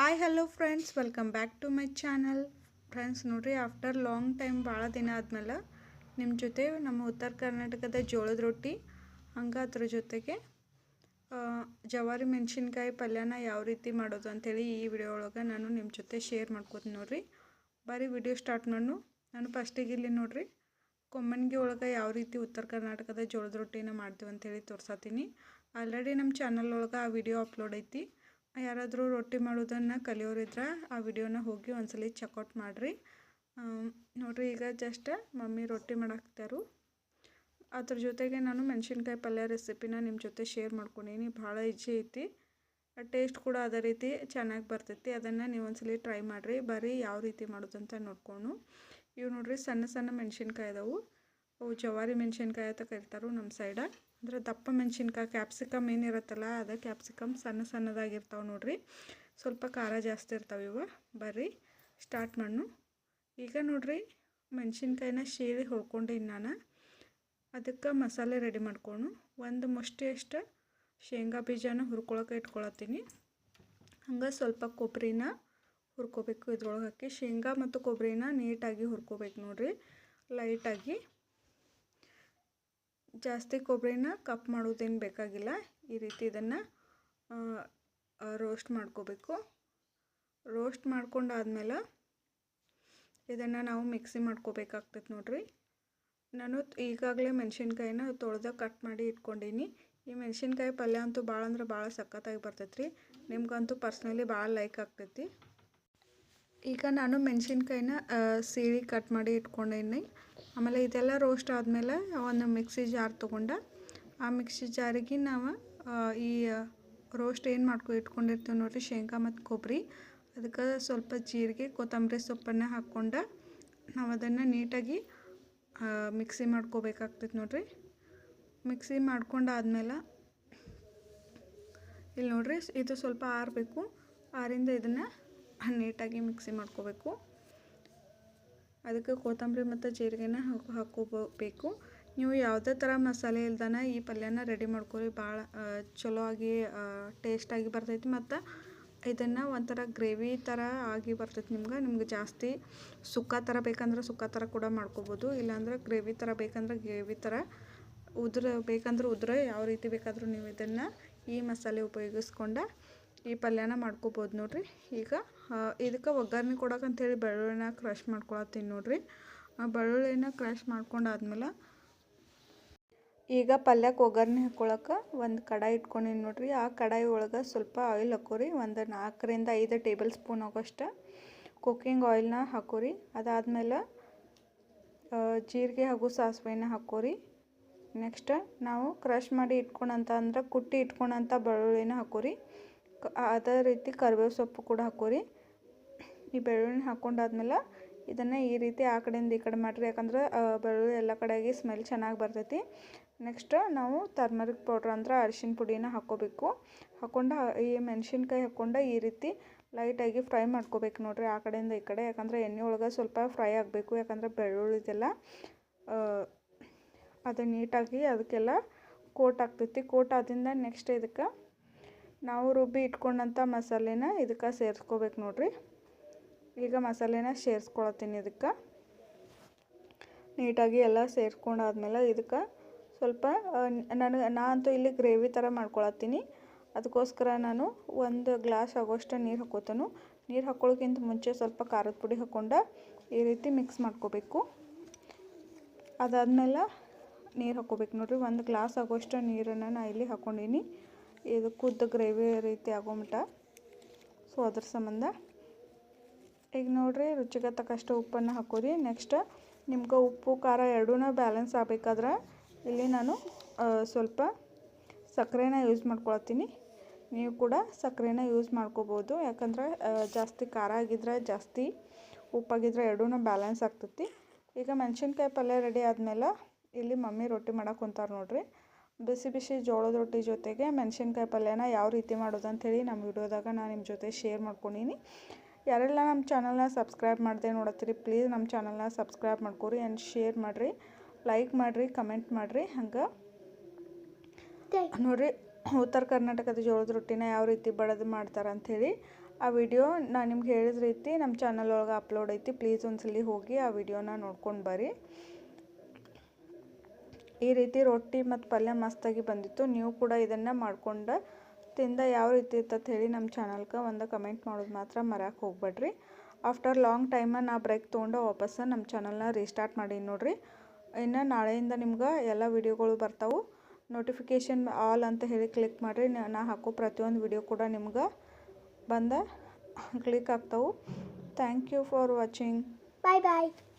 Hi hello friends welcome back to my channel friends ನೋಡಿರಿ after long time ಭಾಳ ದಿನ ಆದಮೇಲೆ ನಿಮ್ಮ ಜೊತೆ ನಮ್ಮ ಉತ್ತರ ಕರ್ನಾಟಕದ ಜೋಳದ ರೊಟ್ಟಿ, ಹಂಗೆ ಅದ್ರ ಜೊತೆಗೆ ಜವಾರಿ ಮೆಣಸಿನ್ಕಾಯಿ ಪಲ್ಯನ ಯಾವ ರೀತಿ ಮಾಡೋದು ಅಂಥೇಳಿ ಈ ವಿಡಿಯೋ ಒಳಗೆ ನಾನು ನಿಮ್ಮ ಜೊತೆ ಶೇರ್ ಮಾಡ್ಕೋತೀನಿ ನೋಡಿರಿ. ಬರೀ ವಿಡಿಯೋ ಸ್ಟಾರ್ಟ್ ಮಾಡು ನಾನು ಫಸ್ಟಿಗೆ ಇಲ್ಲಿ ನೋಡಿರಿ ಕೊಮ್ಮನ್ಗಿ ಒಳಗೆ ಯಾವ ರೀತಿ ಉತ್ತರ ಕರ್ನಾಟಕದ ಜೋಳದ ರೊಟ್ಟಿನ ಮಾಡ್ತೀವಿ ಅಂಥೇಳಿ ತೋರ್ಸತ್ತೀನಿ ಆಲ್ರೆಡಿ ನಮ್ಮ ಚಾನಲ್ ಒಳಗೆ ಆ ವಿಡಿಯೋ ಅಪ್ಲೋಡ್ ಐತಿ. ಯಾರಾದರೂ ರೊಟ್ಟಿ ಮಾಡೋದನ್ನು ಕಲಿಯೋರಿದ್ರೆ ಆ ವಿಡಿಯೋನ ಹೋಗಿ ಒಂದ್ಸಲಿ ಚೆಕ್ಔಟ್ ಮಾಡಿರಿ. ನೋಡಿರಿ ಈಗ ಜಸ್ಟ್ ಮಮ್ಮಿ ರೊಟ್ಟಿ ಮಾಡಾಕ್ತಾರು. ಅದ್ರ ಜೊತೆಗೆ ನಾನು ಮೆಣಸಿನ್ಕಾಯಿ ಪಲ್ಯ ರೆಸಿಪಿನ ನಿಮ್ಮ ಜೊತೆ ಶೇರ್ ಮಾಡ್ಕೊಂಡೀನಿ. ಭಾಳ ಈಜಿ ಐತಿ. ಟೇಸ್ಟ್ ಕೂಡ ಅದೇ ರೀತಿ ಚೆನ್ನಾಗಿ ಬರ್ತೈತಿ. ಅದನ್ನು ನೀವು ಒಂದ್ಸಲಿ ಟ್ರೈ ಮಾಡಿರಿ. ಬರೀ ಯಾವ ರೀತಿ ಮಾಡೋದಂತ ನೋಡ್ಕೊಂಡು ಇವು ನೋಡ್ರಿ ಸಣ್ಣ ಸಣ್ಣ ಮೆಣಸಿನ್ಕಾಯಿ ಅದಾವು. ಅವು ಜವಾರಿ ಮೆಣಸಿನ್ಕಾಯಿ ಅಂತ ಕರಿತಾರೆ ನಮ್ಮ ಸೈಡ ಅಂದ್ರೆ ದಪ್ಪ ಮೆಣಸಿನ್ಕಾಯಿ ಕ್ಯಾಪ್ಸಿಕಮ್ ಏನಿರುತ್ತಲ್ಲ, ಅದು ಕ್ಯಾಪ್ಸಿಕಮ್ ಸಣ್ಣ ಸಣ್ಣದಾಗಿರ್ತಾವೆ ನೋಡಿರಿ. ಸ್ವಲ್ಪ ಖಾರ ಜಾಸ್ತಿ ಇರ್ತಾವೆ ಇವು. ಬರ್ರಿ ಸ್ಟಾರ್ಟ್ ಮಾಡು ಈಗ ನೋಡಿರಿ, ಮೆಣಸಿನ್ಕಾಯಿನ ಶೀಳಿ ಹುರ್ಕೊಂಡಿನಿ ನಾನು. ಅದಕ್ಕೆ ಮಸಾಲೆ ರೆಡಿ ಮಾಡ್ಕೊಂಡು ಒಂದು ಮುಷ್ಟಿ ಅಷ್ಟು ಶೇಂಗಾ ಬೀಜನ ಹುರ್ಕೊಳಕ್ಕೆ ಇಟ್ಕೊಳತ್ತೀನಿ. ಹಂಗೆ ಸ್ವಲ್ಪ ಕೊಬ್ಬರಿನ ಹುರ್ಕೋಬೇಕು ಇದ್ರೊಳಗೆ ಹಾಕಿ. ಶೇಂಗಾ ಮತ್ತು ಕೊಬ್ಬರಿನ ನೀಟಾಗಿ ಹುರ್ಕೋಬೇಕು ನೋಡಿರಿ. ಲೈಟಾಗಿ ಜಾಸ್ತಿ ಕೊಬ್ಬರಿನ ಕಪ್ ಮಾಡೋದೇನು ಬೇಕಾಗಿಲ್ಲ. ಈ ರೀತಿ ಇದನ್ನು ರೋಸ್ಟ್ ಮಾಡ್ಕೋಬೇಕು. ರೋಸ್ಟ್ ಮಾಡ್ಕೊಂಡಾದ್ಮೇಲೆ ಇದನ್ನು ನಾವು ಮಿಕ್ಸಿ ಮಾಡ್ಕೋಬೇಕಾಗ್ತೈತೆ ನೋಡಿರಿ. ನಾನು ಈಗಾಗಲೇ ಮೆಣಸಿನ್ಕಾಯಿನ ತೊಳೆದ ಕಟ್ ಮಾಡಿ ಇಟ್ಕೊಂಡೀನಿ. ಈ ಮೆಣಸಿನ್ಕಾಯಿ ಪಲ್ಯ ಅಂತೂ ಭಾಳ ಅಂದ್ರೆ ಭಾಳ ಸಖತ್ತಾಗಿ ಬರ್ತೈತೆ ರೀ ನಿಮ್ಗಂತೂ ಪರ್ಸ್ನಲಿ ಭಾಳ ಲೈಕ್ ಆಗ್ತೈತಿ. ಈಗ ನಾನು ಮೆಣಸಿನ್ಕಾಯಿನ ಸೀಳಿ ಕಟ್ ಮಾಡಿ ಇಟ್ಕೊಂಡೀನಿ. ಆಮೇಲೆ ಇದೆಲ್ಲ ರೋಸ್ಟ್ ಆದಮೇಲೆ ಒಂದು ಮಿಕ್ಸಿ ಜಾರ್ ತೊಗೊಂಡು, ಆ ಮಿಕ್ಸಿ ಜಾರಿಗೆ ನಾವು ಈ ರೋಸ್ಟ್ ಏನು ಮಾಡ್ಕೊ, ಇಟ್ಕೊಂಡಿರ್ತೀವಿ ನೋಡಿರಿ ಶೇಂಗಾ ಮತ್ತು ಕೊಬ್ಬರಿ ಅದಕ್ಕೆ ಸ್ವಲ್ಪ ಜೀರಿಗೆ, ಕೊತ್ತಂಬರಿ ಸೊಪ್ಪನ್ನು ಹಾಕ್ಕೊಂಡು ನಾವು ಅದನ್ನು ನೀಟಾಗಿ ಮಿಕ್ಸಿ ಮಾಡ್ಕೋಬೇಕಾಗ್ತೈತೆ ನೋಡಿರಿ. ಮಿಕ್ಸಿ ಮಾಡ್ಕೊಂಡಾದ್ಮೇಲೆ ಇಲ್ಲಿ ನೋಡ್ರಿ ಇದು ಸ್ವಲ್ಪ ಆರಬೇಕು. ಆರಿಂದ ಇದನ್ನು ನೀಟಾಗಿ ಮಿಕ್ಸಿ ಮಾಡ್ಕೋಬೇಕು. ಅದಕ್ಕೆ ಕೊತ್ತಂಬರಿ ಮತ್ತು ಜೀರಿಗೆನ ಹಾಕೋ ಹಾಕೋಬೇಕು ನೀವು ಯಾವುದೇ ಥರ ಮಸಾಲೆ ಇಲ್ದನ ಈ ಪಲ್ಯನ ರೆಡಿ ಮಾಡ್ಕೊರಿ ಭಾಳ ಚಲೋ ಆಗಿ ಟೇಸ್ಟಾಗಿ ಬರ್ತೈತಿ ಮತ್ತು ಇದನ್ನು ಒಂಥರ ಗ್ರೇವಿ ಥರ ಆಗಿ ಬರ್ತೈತಿ ನಿಮ್ಗೆ. ನಿಮ್ಗೆ ಜಾಸ್ತಿ ಸುಕ್ಕ ಥರ ಬೇಕಂದ್ರೆ ಸುಕ್ಕ ಥರ ಕೂಡ ಮಾಡ್ಕೋಬೋದು. ಇಲ್ಲಾಂದ್ರೆ ಗ್ರೇವಿ ಥರ ಬೇಕಂದ್ರೆ ಗ್ರೇವಿ ಥರ ಉದ್ರ, ಬೇಕಂದ್ರೆ ಉದ್ರ, ಯಾವ ರೀತಿ ಬೇಕಾದರೂ ನೀವು ಇದನ್ನು ಈ ಮಸಾಲೆ ಉಪಯೋಗಿಸ್ಕೊಂಡು ಈ ಪಲ್ಯನ ಮಾಡ್ಕೋಬೋದು ನೋಡ್ರಿ. ಈಗ ಇದಕ್ಕೆ ಒಗ್ಗರಣೆ ಕೊಡೋಕಂಥೇಳಿ ಬೆಳ್ಳುಳ್ಳಿನ ಕ್ರಷ್ ಮಾಡ್ಕೊಳತ್ತೀನಿ ನೋಡ್ರಿ. ಬೆಳ್ಳುಳ್ಳಿನ ಕ್ರಷ್ ಮಾಡ್ಕೊಂಡಾದ್ಮೇಲೆ ಈಗ ಪಲ್ಯಕ್ಕೆ ಒಗ್ಗರಣೆ ಹಾಕ್ಕೊಳಕ್ಕೆ ಒಂದು ಕಡಾಯಿ ಇಟ್ಕೊಂಡಿನಿ ನೋಡ್ರಿ. ಆ ಕಡಾಯಿ ಒಳಗೆ ಸ್ವಲ್ಪ ಆಯಿಲ್ ಹಾಕೋರಿ. ಒಂದು ನಾಲ್ಕರಿಂದ ಐದು ಟೇಬಲ್ ಸ್ಪೂನ್ ಆಗೋಷ್ಟು ಕುಕ್ಕಿಂಗ್ ಆಯಿಲ್ನ ಹಾಕೋರಿ. ಅದಾದಮೇಲೆ ಜೀರಿಗೆ ಹಾಗೂ ಸಾಸಿವೆನ ಹಾಕೋರಿ. ನೆಕ್ಸ್ಟ್ ನಾವು ಕ್ರಷ್ ಮಾಡಿ ಇಟ್ಕೊಳಂತ ಅಂದ್ರೆ ಕುಟ್ಟಿ ಇಟ್ಕೊಂಡಂಥ ಬೆಳ್ಳುಳ್ಳಿನ ಹಾಕೋರಿ. ಅದೇ ರೀತಿ ಕರಿಬೇವು ಸೊಪ್ಪು ಕೂಡ ಹಾಕೋರಿ. ಈ ಬೆಳ್ಳುಳ್ಳಿ ಹಾಕ್ಕೊಂಡಾದ್ಮೇಲೆ ಇದನ್ನು ಈ ರೀತಿ ಆ ಕಡೆಯಿಂದ ಈ ಕಡೆ ಮಾಡಿರಿ. ಯಾಕಂದ್ರೆ ಬೆಳ್ಳುಳ್ಳಿ ಎಲ್ಲ ಕಡೆಗೆ ಸ್ಮೆಲ್ ಚೆನ್ನಾಗಿ ಬರ್ತೈತಿ. ನೆಕ್ಸ್ಟ್ ನಾವು ಟರ್ಮರಿಕ್ ಪೌಡ್ರ್ ಅಂದ್ರೆ ಅರಿಶಿನ ಪುಡಿನ ಹಾಕ್ಕೋಬೇಕು ಹಾಕೊಂಡು, ಈ ಮೆಣಸಿನ್ಕಾಯಿ ಹಾಕ್ಕೊಂಡು ಈ ರೀತಿ ಲೈಟಾಗಿ ಫ್ರೈ ಮಾಡ್ಕೋಬೇಕು ನೋಡಿರಿ ಆ ಕಡೆಯಿಂದ ಈ ಕಡೆ. ಯಾಕಂದ್ರೆ, ಎಣ್ಣೆ ಒಳಗೆ ಸ್ವಲ್ಪ ಫ್ರೈ ಆಗಬೇಕು. ಯಾಕಂದ್ರೆ ಬೆಳ್ಳುಳ್ಳಿದೆಲ್ಲ ಅದು ನೀಟಾಗಿ ಅದಕ್ಕೆಲ್ಲ ಕೋಟ್ ಆಗ್ತೈತಿ. ಕೋಟ್ ಆದಿಂದ ನೆಕ್ಸ್ಟ್ ಇದಕ್ಕೆ ನಾವು ರುಬ್ಬಿ ಇಟ್ಕೊಂಡಂಥ ಮಸಾಲೆನ ಇದಕ್ಕೆ ಸೇರಿಸ್ಕೋಬೇಕು ನೋಡಿರಿ. ಈಗ ಮಸಾಲೆನ ಸೇರಿಸ್ಕೊಳತ್ತೀನಿ ಇದಕ್ಕೆ. ನೀಟಾಗಿ ಎಲ್ಲ ಸೇರಿಸ್ಕೊಂಡಾದ್ಮೇಲೆ ಇದಕ್ಕೆ ಸ್ವಲ್ಪ ನನಗೆ ನಾ ಅಂತೂ ಇಲ್ಲಿ ಗ್ರೇವಿ ಥರ ಮಾಡ್ಕೊಳತ್ತೀನಿ. ಅದಕ್ಕೋಸ್ಕರ ನಾನು ಒಂದು ಗ್ಲಾಸ್ ಆಗೋಷ್ಟು ನೀರು ಹಾಕೋತನು ನೀರು ಹಾಕ್ಕೊಳ್ಳೋಕ್ಕಿಂತ ಮುಂಚೆ ಸ್ವಲ್ಪ ಖಾರದ ಪುಡಿ ಹಾಕ್ಕೊಂಡು ಈ ರೀತಿ ಮಿಕ್ಸ್ ಮಾಡ್ಕೋಬೇಕು. ಅದಾದಮೇಲೆ ನೀರು ಹಾಕ್ಕೋಬೇಕು ನೋಡ್ರಿ. ಒಂದು ಗ್ಲಾಸ್ ಆಗೋಷ್ಟು ನೀರನ್ನು ನಾ ಇಲ್ಲಿ ಹಾಕ್ಕೊಂಡೀನಿ. ಇದು ಕುದ್ದ ಗ್ರೇವಿ ರೀತಿ ಆಗೋಮಟ ಸೊ ಅದ್ರ ಸಂಬಂಧ ಈಗ ನೋಡಿರಿ ರುಚಿಗೆ ತಕ್ಕಷ್ಟು ಉಪ್ಪನ್ನು ಹಾಕೋರಿ. ನೆಕ್ಸ್ಟ್ ನಿಮ್ಗೆ ಉಪ್ಪು, ಖಾರ ಎರಡೂ ಬ್ಯಾಲೆನ್ಸ್ ಆಗಬೇಕಾದ್ರೆ ಇಲ್ಲಿ ನಾನು ಸ್ವಲ್ಪ ಸಕ್ಕರೆನ ಯೂಸ್ ಮಾಡ್ಕೊಳತ್ತೀನಿ ನೀವು ಕೂಡ ಸಕ್ಕರೆನ ಯೂಸ್ ಮಾಡ್ಕೋಬೋದು. ಯಾಕಂದ್ರೆ ಜಾಸ್ತಿ ಖಾರ ಆಗಿದ್ರೆ ಜಾಸ್ತಿ ಉಪ್ಪಾಗಿದ್ರೆ ಎರಡೂ ಬ್ಯಾಲೆನ್ಸ್ ಆಗ್ತೈತಿ. ಈಗ ಮೆಣಸಿನ್ಕಾಯಿ ಪಲ್ಯ ರೆಡಿ ಆದಮೇಲೆ ಇಲ್ಲಿ ಮಮ್ಮಿ ರೊಟ್ಟಿ ಮಾಡೋಕೆ ಕುಂತಾರೆ ನೋಡ್ರಿ. ಬಿಸಿ ಬಿಸಿ ಜೋಳದ ರೊಟ್ಟಿ ಜೊತೆಗೆ ಮೆಣಸಿನ್ಕಾಯಿ ಪಲ್ಯನ ಯಾವ ರೀತಿ ಮಾಡೋದು ಅಂಥೇಳಿ ನಮ್ಮ ವಿಡಿಯೋದಾಗ ನಾನು ನಿಮ್ಮ ಜೊತೆ ಶೇರ್ ಮಾಡ್ಕೊಂಡೀನಿ. ಯಾರೆಲ್ಲ ನಮ್ಮ ಚಾನಲ್ನ ಸಬ್ಸ್ಕ್ರೈಬ್ ಮಾಡದೆ ನೋಡತ್ತೀರಿ ಪ್ಲೀಸ್ ನಮ್ಮ ಚಾನಲ್ನ ಸಬ್ಸ್ಕ್ರೈಬ್ ಮಾಡ್ಕೊರಿ ಆ್ಯಂಡ್ ಶೇರ್ ಮಾಡಿರಿ. ಲೈಕ್ ಮಾಡಿರಿ ಕಮೆಂಟ್ ಮಾಡಿರಿ ಹಂಗೆ. ನೋಡಿರಿ ಉತ್ತರ ಕರ್ನಾಟಕದ ಜೋಳದ ರೊಟ್ಟಿನ ಯಾವ ರೀತಿ ಬಡದು ಮಾಡ್ತಾರೆ ಅಂಥೇಳಿ ಆ ವಿಡಿಯೋ ನಾನು ನಿಮ್ಗೆ ಹೇಳಿದ ರೀತಿ ನಮ್ಮ ಚಾನಲ್ ಒಳಗೆ ಅಪ್ಲೋಡ್ ಐತಿ ಪ್ಲೀಸ್ ಒಂದ್ಸಲಿ ಹೋಗಿ ಆ ವಿಡಿಯೋನ ನೋಡ್ಕೊಂಡು ಬರ್ರಿ. ಈ ರೀತಿ ರೊಟ್ಟಿ ಮತ್ತು ಪಲ್ಯ ಮಸ್ತಾಗಿ ಬಂದಿತ್ತು. ನೀವು ಕೂಡ ಇದನ್ನು ಮಾಡ್ಕೊಂಡು ತಿಂದ ಯಾವ ರೀತಿ ಅಂತ ಹೇಳಿ ನಮ್ಮ ಚಾನಲ್ಗೆ ಒಂದು ಕಮೆಂಟ್ ಮಾಡೋದು ಮಾತ್ರ ಮರ್ಯಾಕೆ ಹೋಗ್ಬೇಡ್ರಿ. ಆಫ್ಟರ್ ಲಾಂಗ್ ಟೈಮ ನಾ ಬ್ರೇಕ್ ತೊಗೊಂಡು ವಾಪಸ್ಸು ನಮ್ಮ ಚಾನಲ್ನ ರೀಸ್ಟಾರ್ಟ್ ಮಾಡೀನಿ ನೋಡಿರಿ. ಇನ್ನು ನಾಳೆಯಿಂದ ನಿಮ್ಗೆ ಎಲ್ಲ ವೀಡಿಯೋಗಳು ಬರ್ತಾವೆ. ನೋಟಿಫಿಕೇಷನ್ ಆಲ್ ಅಂತ ಹೇಳಿ ಕ್ಲಿಕ್ ಮಾಡಿರಿ. ನಾ ಹಾಕೋ ಪ್ರತಿಯೊಂದು ವಿಡಿಯೋ ಕೂಡ ನಿಮ್ಗೆ ಬಂದ ಕ್ಲಿಕ್ ಆಗ್ತಾವೆ. Thank you for watching. Bye bye.